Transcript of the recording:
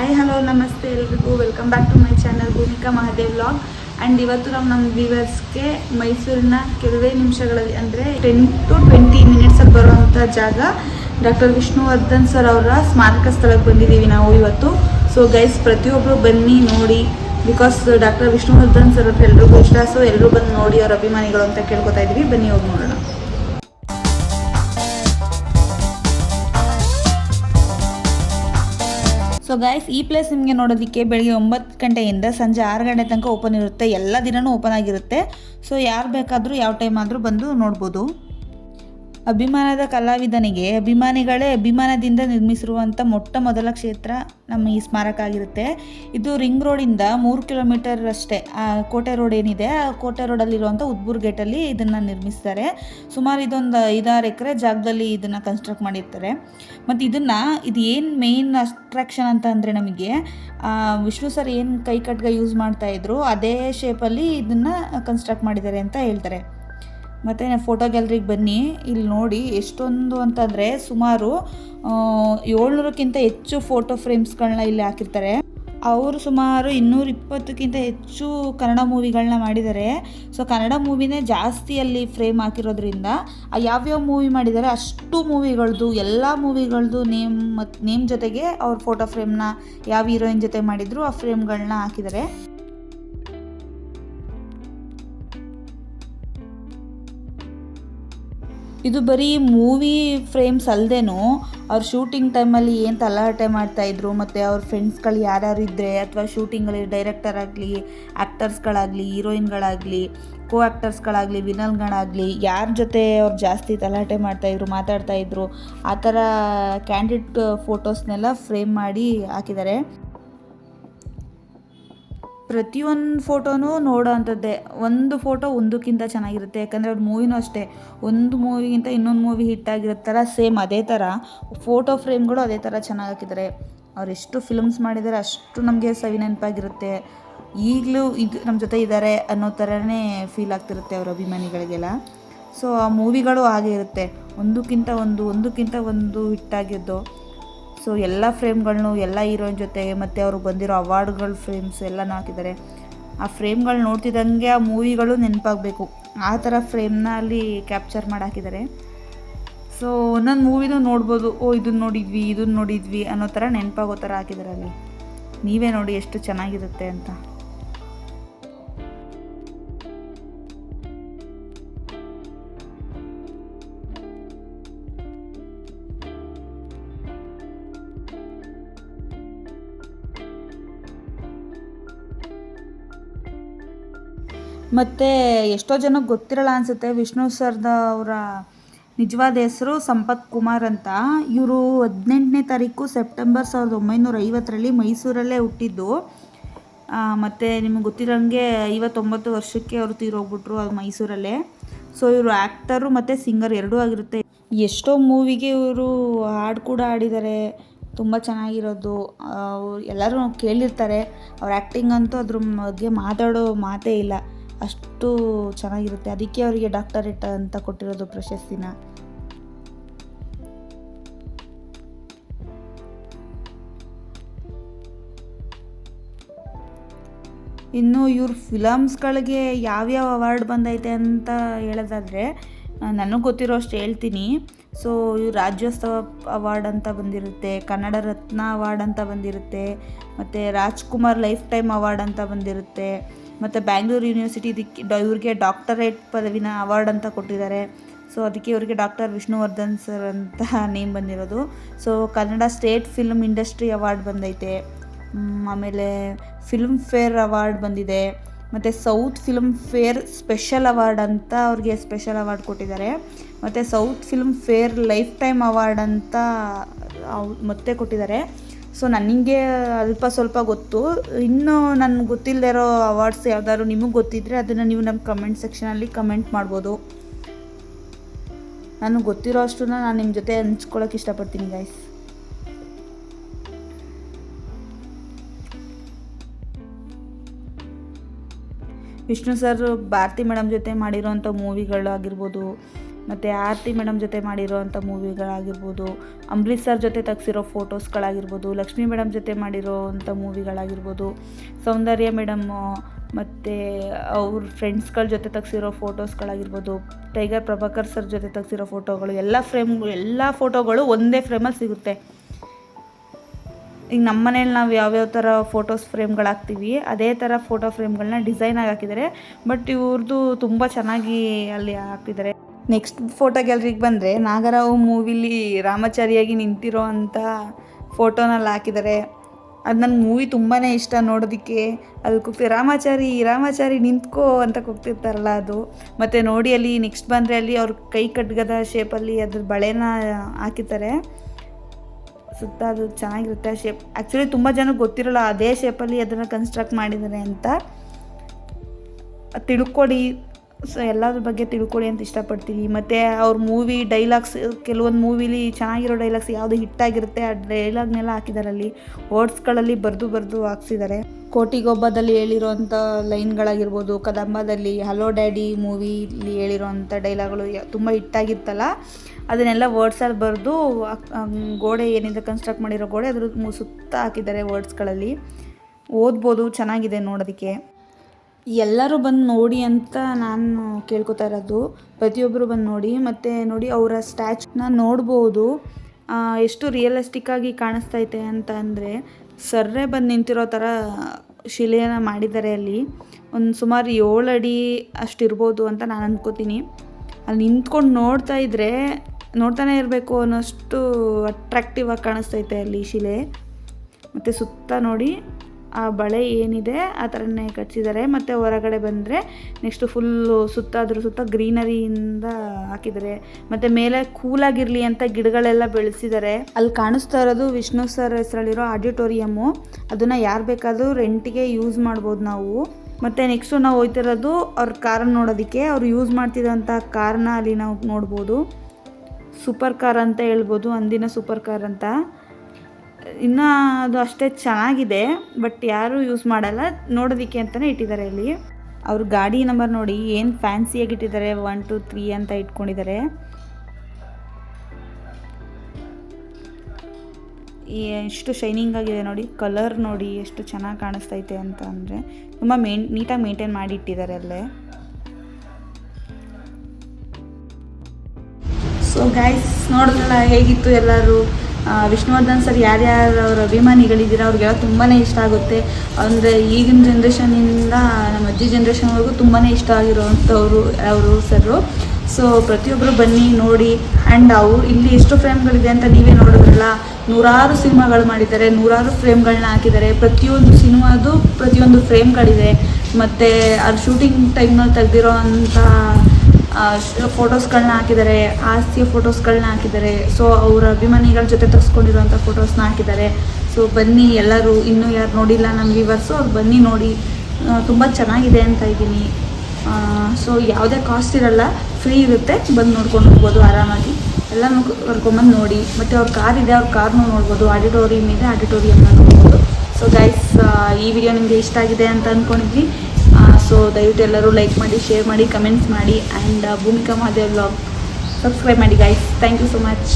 Hi hello ನಮಸ್ತೆ ಎಲ್ರಿಗೂ. Welcome back to my channel Bhoomika Mahadev vlog and ಇವತ್ತು ನಾವು ನಮ್ಮ ವ್ಯೂವರ್ಸ್ಗೆ ಮೈಸೂರಿನ ಕೆಲವೇ ನಿಮಿಷಗಳಲ್ಲಿ, ಅಂದರೆ ಟೆನ್ ಟು ಟ್ವೆಂಟಿ ಮಿನಿಟ್ಸಲ್ಲಿ ಬರುವಂಥ ಜಾಗ ಡಾಕ್ಟರ್ ವಿಷ್ಣುವರ್ಧನ್ ಸರ್ ಅವರ ಸ್ಮಾರಕ ಸ್ಥಳಕ್ಕೆ ಬಂದಿದ್ದೀವಿ ನಾವು ಇವತ್ತು. ಸೊ ಗೈಸ್ ಪ್ರತಿಯೊಬ್ಬರು ಬನ್ನಿ, ನೋಡಿ. ಬಿಕಾಸ್ ಡಾಕ್ಟರ್ ವಿಷ್ಣುವರ್ಧನ್ ಸರ್ ಅವ್ರು ಎಲ್ರಿಗೂ ಇಷ್ಟ. ಸೊ ಎಲ್ಲರೂ ಬಂದು ನೋಡಿ ಅವ್ರ ಅಭಿಮಾನಿಗಳು ಅಂತ ಕೇಳ್ಕೊತಾ ಇದ್ದೀವಿ. ಬನ್ನಿ ಹೋಗಿ ನೋಡೋಣ. ಸೊ ಗೈಸ್ ಈ ಪ್ಲೇಸ್ ನಿಮಗೆ ನೋಡೋದಕ್ಕೆ ಬೆಳಿಗ್ಗೆ ಒಂಬತ್ತು ಗಂಟೆಯಿಂದ ಸಂಜೆ ಆರು ಗಂಟೆ ತನಕ ಓಪನ್ ಇರುತ್ತೆ. ಎಲ್ಲ ದಿನವೂ ಓಪನ್ ಆಗಿರುತ್ತೆ. ಸೊ ಯಾರು ಬೇಕಾದರೂ ಯಾವ ಟೈಮ್ ಆದರೂ ಬಂದು ನೋಡ್ಬೋದು. ಅಭಿಮಾನದ ಕಲಾವಿದನಿಗೆ ಅಭಿಮಾನಿಗಳೇ ಅಭಿಮಾನದಿಂದ ನಿರ್ಮಿಸಿರುವಂಥ ಮೊಟ್ಟ ಮೊದಲ ಕ್ಷೇತ್ರ ನಮ್ಮ ಈ ಸ್ಮಾರಕ ಆಗಿರುತ್ತೆ. ಇದು ರಿಂಗ್ ರೋಡಿಂದ ಮೂರು ಕಿಲೋಮೀಟರ್ ಅಷ್ಟೇ. ಆ ಕೋಟೆ ರೋಡ್ ಏನಿದೆ, ಆ ಕೋಟೆ ರೋಡಲ್ಲಿರುವಂಥ ಉದ್ಬೂರ್ ಗೇಟಲ್ಲಿ ಇದನ್ನು ನಿರ್ಮಿಸ್ತಾರೆ. ಸುಮಾರು ಇದೊಂದು ಐದಾರು ಎಕರೆ ಜಾಗದಲ್ಲಿ ಇದನ್ನು ಕನ್ಸ್ಟ್ರಕ್ಟ್ ಮಾಡಿರ್ತಾರೆ. ಮತ್ತು ಇದನ್ನು, ಇದು ಏನು ಮೇನ್ ಅಟ್ರಾಕ್ಷನ್ ಅಂತ ಅಂದರೆ ನಮಗೆ ವಿಷ್ಣು ಸರ್ ಏನು ಕೈ ಕಟ್ಗ ಯೂಸ್ ಮಾಡ್ತಾಯಿದ್ರು ಅದೇ ಶೇಪಲ್ಲಿ ಇದನ್ನು ಕನ್ಸ್ಟ್ರಕ್ಟ್ ಮಾಡಿದ್ದಾರೆ ಅಂತ ಹೇಳ್ತಾರೆ. ಮತ್ತು ಫೋಟೋ ಗ್ಯಾಲ್ರಿಗೆ ಬನ್ನಿ. ಇಲ್ಲಿ ನೋಡಿ ಎಷ್ಟೊಂದು ಅಂತಂದರೆ ಸುಮಾರು ಏಳ್ನೂರಕ್ಕಿಂತ ಹೆಚ್ಚು ಫೋಟೋ ಫ್ರೇಮ್ಸ್ಗಳನ್ನ ಇಲ್ಲಿ ಹಾಕಿರ್ತಾರೆ. ಅವರು ಸುಮಾರು ಇನ್ನೂರ ಇಪ್ಪತ್ತಕ್ಕಿಂತ ಹೆಚ್ಚು ಕನ್ನಡ ಮೂವಿಗಳನ್ನ ಮಾಡಿದ್ದಾರೆ. ಸೊ ಕನ್ನಡ ಮೂವಿನೇ ಜಾಸ್ತಿ ಅಲ್ಲಿ ಫ್ರೇಮ್ ಹಾಕಿರೋದ್ರಿಂದ ಯಾವ್ಯಾವ ಮೂವಿ ಮಾಡಿದ್ದಾರೆ ಅಷ್ಟು ಮೂವಿಗಳದ್ದು ಎಲ್ಲ ಮೂವಿಗಳದ್ದು ನೇಮ್ ಮತ್ತು ನೇಮ್ ಜೊತೆಗೆ ಅವ್ರ ಫೋಟೋ ಫ್ರೇಮ್ನ ಯಾವ ಹೀರೋಯಿನ್ ಜೊತೆ ಮಾಡಿದ್ರು ಆ ಫ್ರೇಮ್ಗಳನ್ನ ಹಾಕಿದ್ದಾರೆ. ಇದು ಬರೀ ಮೂವಿ ಫ್ರೇಮ್ಸ್ ಅಲ್ಲದೇನು ಅವ್ರ ಶೂಟಿಂಗ್ ಟೈಮಲ್ಲಿ ಏನು ತಲಾಟೆ ಮಾಡ್ತಾಯಿದ್ರು ಮತ್ತು ಅವ್ರ ಫ್ರೆಂಡ್ಸ್ಗಳು ಯಾರ್ಯಾರು ಇದ್ದರೆ ಅಥವಾ ಶೂಟಿಂಗಲ್ಲಿ ಡೈರೆಕ್ಟರ್ ಆಗಲಿ ಆ್ಯಕ್ಟರ್ಸ್ಗಳಾಗಲಿ ಹೀರೋಯಿನ್ಗಳಾಗಲಿ ಕೋ ಆ್ಯಕ್ಟರ್ಸ್ಗಳಾಗಲಿ ವಿನಲ್ಗಳಾಗಲಿ, ಯಾರ ಜೊತೆ ಅವ್ರು ಜಾಸ್ತಿ ತಲಾಟೆ ಮಾಡ್ತಾಯಿದ್ರು ಮಾತಾಡ್ತಾಯಿದ್ರು ಆ ಥರ ಕ್ಯಾಂಡಿಡ್ ಫೋಟೋಸ್ನೆಲ್ಲ ಫ್ರೇಮ್ ಮಾಡಿ ಹಾಕಿದ್ದಾರೆ. ಪ್ರತಿಯೊಂದು ಫೋಟೋನೂ ನೋಡೋ ಅಂಥದ್ದೇ ಒಂದು ಫೋಟೋ ಒಂದಕ್ಕಿಂತ ಚೆನ್ನಾಗಿರುತ್ತೆ. ಯಾಕಂದರೆ ಅವ್ರ ಮೂವಿನೂ ಅಷ್ಟೇ. ಒಂದು ಮೂವಿಗಿಂತ ಇನ್ನೊಂದು ಮೂವಿ ಹಿಟ್ ಥರ ಸೇಮ್ ಅದೇ ಥರ ಫೋಟೋ ಫ್ರೇಮ್ಗಳು ಅದೇ ಥರ ಚೆನ್ನಾಗಿ ಹಾಕಿದ್ದಾರೆ ಅವ್ರು ಎಷ್ಟು ಫಿಲ್ಮ್ಸ್ ಮಾಡಿದ್ದಾರೆ ಅಷ್ಟು ನಮಗೆ ಸವಿ ನೆನಪಾಗಿರುತ್ತೆ. ಈಗಲೂ ಇದು ನಮ್ಮ ಜೊತೆ ಇದ್ದಾರೆ ಅನ್ನೋ ಥರನೇ ಫೀಲ್ ಆಗ್ತಿರುತ್ತೆ ಅವ್ರ ಅಭಿಮಾನಿಗಳಿಗೆಲ್ಲ. ಸೊ ಆ ಮೂವಿಗಳು ಹಾಗೆ ಇರುತ್ತೆ. ಒಂದಕ್ಕಿಂತ ಒಂದು ಒಂದಕ್ಕಿಂತ ಒಂದು ಹಿಟ್ಟಾಗಿದ್ದು ಸೊ ಎಲ್ಲ ಫ್ರೇಮ್ಗಳನ್ನೂ ಎಲ್ಲ ಹೀರೋಯಿನ್ ಜೊತೆ ಮತ್ತು ಅವರು ಬಂದಿರೋ ಅವಾರ್ಡ್ಗಳ ಫ್ರೇಮ್ಸ್ ಎಲ್ಲನೂ ಹಾಕಿದ್ದಾರೆ. ಆ ಫ್ರೇಮ್ಗಳು ನೋಡ್ತಿದ್ದಂಗೆ ಆ ಮೂವಿಗಳು ನೆನಪಾಗಬೇಕು. ಆ ಥರ ಫ್ರೇಮ್ನ ಅಲ್ಲಿ ಕ್ಯಾಪ್ಚರ್ ಮಾಡಿ ಹಾಕಿದ್ದಾರೆ ಸೊ ಒಂದೊಂದು ಮೂವಿನೂ ನೋಡ್ಬೋದು. ಓ ಇದನ್ನ ನೋಡಿದ್ವಿ ಇದನ್ನ ನೋಡಿದ್ವಿ ಅನ್ನೋ ಥರ ನೆನಪಾಗೋ ಥರ ಹಾಕಿದ್ದಾರೆ ಅಲ್ಲಿ. ನೀವೇ ನೋಡಿ ಎಷ್ಟು ಚೆನ್ನಾಗಿರುತ್ತೆ ಅಂತ. ಮತ್ತು ಎಷ್ಟೋ ಜನಕ್ಕೆ ಗೊತ್ತಿರಲ್ಲ ಅನಿಸುತ್ತೆ. ವಿಷ್ಣು ಸರ್ದ ಅವರ ನಿಜವಾದ ಹೆಸರು ಸಂಪತ್ ಕುಮಾರ್ ಅಂತ. ಇವರು ಹದಿನೆಂಟನೇ ತಾರೀಕು ಸೆಪ್ಟೆಂಬರ್ ಸಾವಿರದ ಒಂಬೈನೂರ ಐವತ್ತರಲ್ಲಿ ಮೈಸೂರಲ್ಲೇ ಹುಟ್ಟಿದ್ದು. ಮತ್ತು ನಿಮಗೆ ಗೊತ್ತಿರೋಂಗೆ ಐವತ್ತೊಂಬತ್ತು ವರ್ಷಕ್ಕೆ ಅವರು ತೀರೋಗ್ಬಿಟ್ರು ಅದು ಮೈಸೂರಲ್ಲೇ. ಸೊ ಇವರು ಆ್ಯಕ್ಟರು ಮತ್ತು ಸಿಂಗರ್ ಎರಡೂ ಆಗಿರುತ್ತೆ. ಎಷ್ಟೋ ಮೂವಿಗೆ ಇವರು ಹಾಡು ಕೂಡ ಆಡಿದ್ದಾರೆ ತುಂಬ ಚೆನ್ನಾಗಿರೋದು. ಎಲ್ಲರೂ ಕೇಳಿರ್ತಾರೆ. ಅವ್ರ ಆ್ಯಕ್ಟಿಂಗ್ ಅಂತೂ ಅದ್ರ ಬಗ್ಗೆ ಮಾತಾಡೋ ಮಾತೇ ಇಲ್ಲ. ಅಷ್ಟು ಚೆನ್ನಾಗಿರುತ್ತೆ. ಅದಕ್ಕೆ ಅವರಿಗೆ ಡಾಕ್ಟರೇಟ್ ಅಂತ ಕೊಟ್ಟಿರೋದು ಪ್ರಶಸ್ತಿನ. ಇನ್ನು ಇವ್ರ ಫಿಲಮ್ಸ್ಗಳಿಗೆ ಯಾವ್ಯಾವ ಅವಾರ್ಡ್ ಬಂದೈತೆ ಅಂತ ಹೇಳೋದಾದರೆ ನನಗೆ ಗೊತ್ತಿರೋ ಅಷ್ಟು ಹೇಳ್ತೀನಿ. ಸೊ, ಇವ್ರು ರಾಜ್ಯೋತ್ಸವ ಅವಾರ್ಡ್ ಅಂತ ಬಂದಿರುತ್ತೆ, ಕನ್ನಡ ರತ್ನ ಅವಾರ್ಡ್ ಅಂತ ಬಂದಿರುತ್ತೆ, ಮತ್ತು ರಾಜ್ಕುಮಾರ್ ಲೈಫ್ ಟೈಮ್ ಅವಾರ್ಡ್ ಅಂತ ಬಂದಿರುತ್ತೆ. ಮತ್ತು ಬ್ಯಾಂಗ್ಳೂರು ಯೂನಿವರ್ಸಿಟಿ ಇದಕ್ಕೆ ಡ ಇವ್ರಿಗೆ ಡಾಕ್ಟರೇಟ್ ಪದವಿನ ಅವಾರ್ಡ್ ಅಂತ ಕೊಟ್ಟಿದ್ದಾರೆ. ಸೊ ಅದಕ್ಕೆ ಇವರಿಗೆ ಡಾಕ್ಟರ್ ವಿಷ್ಣುವರ್ಧನ್ ಸರ್ ಅಂತ ನೇಮ್ ಬಂದಿರೋದು. So Kannada state film industry award ಬಂದೈತೆ. ಆಮೇಲೆ ಫಿಲ್ಮ್ ಫೇರ್ ಅವಾರ್ಡ್ ಬಂದಿದೆ. ಮತ್ತು south Filmfare special award ಅಂತ ಅವ್ರಿಗೆ ಸ್ಪೆಷಲ್ ಅವಾರ್ಡ್ ಕೊಟ್ಟಿದ್ದಾರೆ. ಮತ್ತು south Filmfare lifetime award ಅಂತ ಮತ್ತೆ ಕೊಟ್ಟಿದ್ದಾರೆ. ಸೊ ನನಗೆ ಅಲ್ಪ ಸ್ವಲ್ಪ ಗೊತ್ತು. ಇನ್ನೂ ನನಗೆ ಗೊತ್ತಿಲ್ಲದೆ ಇರೋ ಅವಾರ್ಡ್ಸ್ ಯಾವ್ದಾದ್ರು ನಿಮಗೆ ಗೊತ್ತಿದ್ದರೆ ಅದನ್ನು ನೀವು ನಮ್ಮ ಕಮೆಂಟ್ ಸೆಕ್ಷನಲ್ಲಿ ಕಮೆಂಟ್ ಮಾಡ್ಬೋದು. ನನಗೆ ಗೊತ್ತಿರೋ ಅಷ್ಟನ್ನ ನಾನು ನಿಮ್ಮ ಜೊತೆ ಹಂಚ್ಕೊಳ್ಳೋಕೆ ಇಷ್ಟಪಡ್ತೀನಿ guys Vishnu sir, Bharathi madam ಜೊತೆ ಮಾಡಿರೋಂಥ ಮೂವಿಗಳಾಗಿರ್ಬೋದು ಮತ್ತು ಆರತಿ ಮೇಡಮ್ ಜೊತೆ ಮಾಡಿರೋವಂಥ ಮೂವಿಗಳಾಗಿರ್ಬೋದು ಅಂಬರೀಷ್ ಸರ್ ಜೊತೆ ತೆಗ್ಸಿರೋ ಫೋಟೋಸ್ಗಳಾಗಿರ್ಬೋದು ಲಕ್ಷ್ಮೀ ಮೇಡಮ್ ಜೊತೆ ಮಾಡಿರೋವಂಥ ಮೂವಿಗಳಾಗಿರ್ಬೋದು, ಸೌಂದರ್ಯ ಮೇಡಮ್ಮು ಮತ್ತು ಅವ್ರ ಫ್ರೆಂಡ್ಸ್ಗಳ ಜೊತೆ ತೆಗ್ಸಿರೋ ಫೋಟೋಸ್ಗಳಾಗಿರ್ಬೋದು ಟೈಗರ್ ಪ್ರಭಾಕರ್ ಸರ್ ಜೊತೆ ತೆಗ್ಸಿರೋ ಫೋಟೋಗಳು ಎಲ್ಲ ಫ್ರೇಮ್ ಎಲ್ಲ ಫೋಟೋಗಳು ಒಂದೇ ಫ್ರೇಮಲ್ಲಿ ಸಿಗುತ್ತೆ. ಈಗ ನಮ್ಮ ಮನೇಲಿ ನಾವು ಯಾವ್ಯಾವ ಥರ ಫೋಟೋಸ್ ಫ್ರೇಮ್ಗಳು ಹಾಕ್ತೀವಿ ಅದೇ ಥರ ಫೋಟೋ ಫ್ರೇಮ್ಗಳನ್ನ ಡಿಸೈನಾಗಿ ಹಾಕಿದ್ದಾರೆ ಬಟ್ ಇವ್ರದ್ದು ತುಂಬ ಚೆನ್ನಾಗಿ ಅಲ್ಲಿ ಹಾಕಿದ್ದಾರೆ ನೆಕ್ಸ್ಟ್ ಫೋಟೋ ಗ್ಯಾಲ್ರಿಗೆ ಬಂದರೆ ನಾಗರಾವ್ ಮೂವಿಲಿ ರಾಮಾಚಾರಿಯಾಗಿ ನಿಂತಿರೋ ಅಂಥ ಫೋಟೋನಲ್ಲಿ ಹಾಕಿದ್ದಾರೆ ಅದು ನನ್ನ ಮೂವಿ ತುಂಬಾ ಇಷ್ಟ ನೋಡೋದಕ್ಕೆ. ಅಲ್ಲಿ ಕೂಗ್ತಿ ರಾಮಾಚಾರಿ ರಾಮಾಚಾರಿ ನಿಂತ್ಕೋ ಅಂತ ಕೂಗ್ತಿರ್ತಾರಲ್ಲ ಅದು. ಮತ್ತು ನೋಡಿ ಅಲ್ಲಿ ನೆಕ್ಸ್ಟ್ ಬಂದರೆ ಅಲ್ಲಿ ಅವ್ರ ಕೈ ಕಟ್ಗದ ಶೇಪಲ್ಲಿ ಅದ್ರ ಬಳೆನ ಹಾಕಿದ್ದಾರೆ ಸುತ್ತ ಅದು ಚೆನ್ನಾಗಿರುತ್ತೆ ಆ ಶೇಪ್ ಆ್ಯಕ್ಚುಲಿ ತುಂಬ ಜನಕ್ಕೆ ಗೊತ್ತಿರಲ್ಲ, ಅದೇ ಶೇಪಲ್ಲಿ ಅದನ್ನು ಕನ್ಸ್ಟ್ರಕ್ಟ್ ಮಾಡಿದ್ದಾರೆ ಅಂತ. ತಿಳ್ಕೊಡಿ. ಸೊ ಎಲ್ಲದ್ರ ಬಗ್ಗೆ ತಿಳ್ಕೊಳ್ಳಿ ಅಂತ ಇಷ್ಟಪಡ್ತೀವಿ ಮತ್ತು ಅವ್ರ ಮೂವಿ ಡೈಲಾಗ್ಸ್ ಕೆಲವೊಂದು ಮೂವಿಲಿ ಚೆನ್ನಾಗಿರೋ ಡೈಲಾಗ್ಸ್ ಯಾವುದು ಹಿಟ್ಟಾಗಿರುತ್ತೆ ಆ ಡೈಲಾಗ್ನೆಲ್ಲ ಹಾಕಿದ್ದಾರೆ ಅಲ್ಲಿ ವರ್ಡ್ಸ್ಗಳಲ್ಲಿ ಬರೆದು ಬರೆದು ಹಾಕ್ಸಿದ್ದಾರೆ ಕೋಟಿಗೊಬ್ಬದಲ್ಲಿ ಹೇಳಿರೋಂಥ ಲೈನ್ಗಳಾಗಿರ್ಬೋದು ಕದಂಬದಲ್ಲಿ ಹಲೋ ಡ್ಯಾಡಿ ಮೂವಿಲಿ ಹೇಳಿರೋಂಥ ಡೈಲಾಗ್ಗಳು ತುಂಬ ಹಿಟ್ಟಾಗಿತ್ತಲ್ಲ ಅದನ್ನೆಲ್ಲ ವರ್ಡ್ಸಲ್ಲಿ ಬರೆದು ಗೋಡೆ ಏನಿದೆ ಕನ್ಸ್ಟ್ರಕ್ಟ್ ಮಾಡಿರೋ ಗೋಡೆ ಅದ್ರ ಸುತ್ತ ಹಾಕಿದ್ದಾರೆ ವರ್ಡ್ಸ್ಗಳಲ್ಲಿ ಓದ್ಬೋದು, ಚೆನ್ನಾಗಿದೆ ನೋಡೋದಕ್ಕೆ. ಎಲ್ಲರೂ ಬಂದು ನೋಡಿ ಅಂತ ನಾನು ಕೇಳ್ಕೊತಾ ಇರೋದು. ಪ್ರತಿಯೊಬ್ಬರು ಬಂದು ನೋಡಿ, ಮತ್ತು ನೋಡಿ ಅವರ ಸ್ಟ್ಯಾಚ್ನ ನೋಡ್ಬೋದು. ಎಷ್ಟು ರಿಯಲಿಸ್ಟಿಕ್ಕಾಗಿ ಕಾಣಿಸ್ತೈತೆ ಅಂತ ಅಂದರೆ, ಸರ್ರೇ ಬಂದು ನಿಂತಿರೋ ಥರ ಶಿಲೆಯನ್ನು ಮಾಡಿದ್ದಾರೆ ಅಲ್ಲಿ. ಒಂದು ಸುಮಾರು ಏಳು ಅಡಿ ಅಷ್ಟಿರ್ಬೋದು ಅಂತ ನಾನು ಅಂದ್ಕೋತೀನಿ ಅಲ್ಲಿ ನಿಂತ್ಕೊಂಡು ನೋಡ್ತಾ ಇದ್ದರೆ ನೋಡ್ತಾನೆ ಇರಬೇಕು ಅನ್ನೋಷ್ಟು ಅಟ್ರಾಕ್ಟಿವ್ ಆಗಿ ಕಾಣಿಸ್ತೈತೆ ಅಲ್ಲಿ ಶಿಲೆ. ಮತ್ತು ಸುತ್ತ ನೋಡಿ ಆ ಬಳೆ ಏನಿದೆ, ಆ ಥರನೇ ಕಟ್ಸಿದ್ದಾರೆ. ಮತ್ತು ಹೊರಗಡೆ ಬಂದರೆ ನೆಕ್ಸ್ಟು ಫುಲ್ಲು ಸುತ್ತ ಅದ್ರ ಸುತ್ತ ಗ್ರೀನರಿಯಿಂದ ಹಾಕಿದ್ದಾರೆ. ಮತ್ತು ಮೇಲೆ ಕೂಲಾಗಿರಲಿ ಅಂತ ಗಿಡಗಳೆಲ್ಲ ಬೆಳೆಸಿದ್ದಾರೆ. ಅಲ್ಲಿ ಕಾಣಿಸ್ತಾ ಇರೋದು ವಿಷ್ಣು ಸರ್ ಹೆಸರಲ್ಲಿರೋ ಆಡಿಟೋರಿಯಮ್ಮು. ಅದನ್ನು ಯಾರು ಬೇಕಾದರೂ ರೆಂಟಿಗೆ ಯೂಸ್ ಮಾಡ್ಬೋದು ನಾವು. ಮತ್ತು ನೆಕ್ಸ್ಟು ನಾವು ಹೋಯ್ತಿರೋದು ಅವ್ರ ಕಾರನ್ನು ನೋಡೋದಕ್ಕೆ. ಅವ್ರು ಯೂಸ್ ಮಾಡ್ತಿದ್ದಂಥ ಕಾರ್ನ ಅಲ್ಲಿ ನಾವು ನೋಡ್ಬೋದು. ಸೂಪರ್ ಕಾರ್ ಅಂತ ಹೇಳ್ಬೋದು, ಅಂದಿನ ಸೂಪರ್ ಕಾರ್ ಅಂತ. ಇನ್ನು ಅದು ಅಷ್ಟೇ ಚೆನ್ನಾಗಿದೆ ಬಟ್ ಯಾರೂ ಯೂಸ್ ಮಾಡಲ್ಲ. ನೋಡೋದಕ್ಕೆ ಅಂತಲೇ ಇಟ್ಟಿದ್ದಾರೆ ಇಲ್ಲಿ. ಅವ್ರ ಗಾಡಿ ನಂಬರ್ ನೋಡಿ ಏನು ಫ್ಯಾನ್ಸಿಯಾಗಿ ಇಟ್ಟಿದ್ದಾರೆ ಒನ್ ಟು ತ್ರೀ ಅಂತ ಇಟ್ಕೊಂಡಿದ್ದಾರೆ. ಎಷ್ಟು ಶೈನಿಂಗ್ ಆಗಿದೆ ನೋಡಿ ಕಲರ್ ನೋಡಿ ಎಷ್ಟು ಚೆನ್ನಾಗಿ ಕಾಣಿಸ್ತೈತೆ ಅಂತ ಅಂದರೆ ತುಂಬ ಮೇನ್ ನೀಟಾಗಿ ಮೇಂಟೈನ್ ಮಾಡಿ ಇಟ್ಟಿದ್ದಾರೆ ಅಲ್ಲೇ. ಸೊ ಗೈಸ್ ನೋಡಿದ್ರಲ್ಲ ಹೇಗಿತ್ತು ಎಲ್ಲರೂ? ವಿಷ್ಣುವರ್ಧನ್ ಸರ್ ಯಾರ್ಯಾರು ಅವ್ರ ಅಭಿಮಾನಿಗಳಿದ್ದೀರ ಅವ್ರಿಗೆಲ್ಲ ತುಂಬಾ ಇಷ್ಟ ಆಗುತ್ತೆ. ಅಂದರೆ ಈಗಿನ ಜನ್ರೇಷನಿಂದ ನಮ್ಮ ಅಜ್ಜಿ ಜನ್ರೇಷನ್ವರೆಗೂ ತುಂಬಾ ಇಷ್ಟ ಆಗಿರೋವಂಥವ್ರು ಅವರು ಸರು ಸೊ ಪ್ರತಿಯೊಬ್ಬರು ಬನ್ನಿ, ನೋಡಿ ಆ್ಯಂಡ್ ಅವು ಇಲ್ಲಿ ಎಷ್ಟು ಫ್ರೇಮ್ಗಳಿದೆ ಅಂತ ನೀವೇ ನೋಡಿದ್ರಲ್ಲ, ನೂರಾರು ಸಿನಿಮಾಗಳು ಮಾಡಿದ್ದಾರೆ, ನೂರಾರು ಫ್ರೇಮ್ಗಳನ್ನ ಹಾಕಿದ್ದಾರೆ. ಪ್ರತಿಯೊಂದು ಸಿನಿಮಾದು ಪ್ರತಿಯೊಂದು ಫ್ರೇಮ್ಗಳಿದೆ. ಮತ್ತು ಅವ್ರ ಶೂಟಿಂಗ್ ಟೈಮ್ನಲ್ಲಿ ತೆಗೆದಿರೋ ಅಂಥ ಫೋಟೋಸ್ಗಳನ್ನ ಹಾಕಿದ್ದಾರೆ ಆಸ್ತಿಯ ಫೋಟೋಸ್ಗಳನ್ನ ಹಾಕಿದ್ದಾರೆ. ಸೊ ಅವರ ಅಭಿಮಾನಿಗಳ ಜೊತೆ ತೆಗೆಸ್ಕೊಂಡಿರೋಂಥ ಫೋಟೋಸ್ನ ಹಾಕಿದ್ದಾರೆ. ಸೊ ಬನ್ನಿ, ಎಲ್ಲರೂ ಇನ್ನೂ ಯಾರು ನೋಡಿಲ್ಲ ನಮ್ಮ ವಿವರ್ಸು ಅವ್ರು ಬನ್ನಿ ನೋಡಿ. ತುಂಬ ಚೆನ್ನಾಗಿದೆ ಅಂತ ಇದ್ದೀನಿ. ಸೊ ಯಾವುದೇ ಕಾಸ್ಟ್ ಇರಲ್ಲ ಫ್ರೀ ಇರುತ್ತೆ. ಬಂದು ನೋಡ್ಕೊಂಡು ಹೋಗ್ಬೋದು ಆರಾಮಾಗಿ. ಎಲ್ಲನೂ ಕರ್ಕೊಂಬಂದು ನೋಡಿ. ಮತ್ತು ಅವ್ರ ಕಾರ್ ಇದೆ, ಅವ್ರ ಕಾರ್ನು ನೋಡ್ಬೋದು. ಆಡಿಟೋರಿಯಂ ಇದೆ ಆಡಿಟೋರಿಯಂನ ನೋಡ್ಬೋದು. ಸೊ ಗೈಸ್ ಈ ವಿಡಿಯೋ ನಿಮಗೆ ಇಷ್ಟ ಆಗಿದೆ ಅಂತ ಅಂದ್ಕೊಂಡಿದ್ವಿ ಸೊ ದಯವಿಟ್ಟು ಎಲ್ಲರೂ ಲೈಕ್ ಮಾಡಿ ಶೇರ್ ಮಾಡಿ ಕಮೆಂಟ್ಸ್ ಮಾಡಿ and Bhoomika Mahadev blog subscribe ಮಾಡಿ guys thank you so much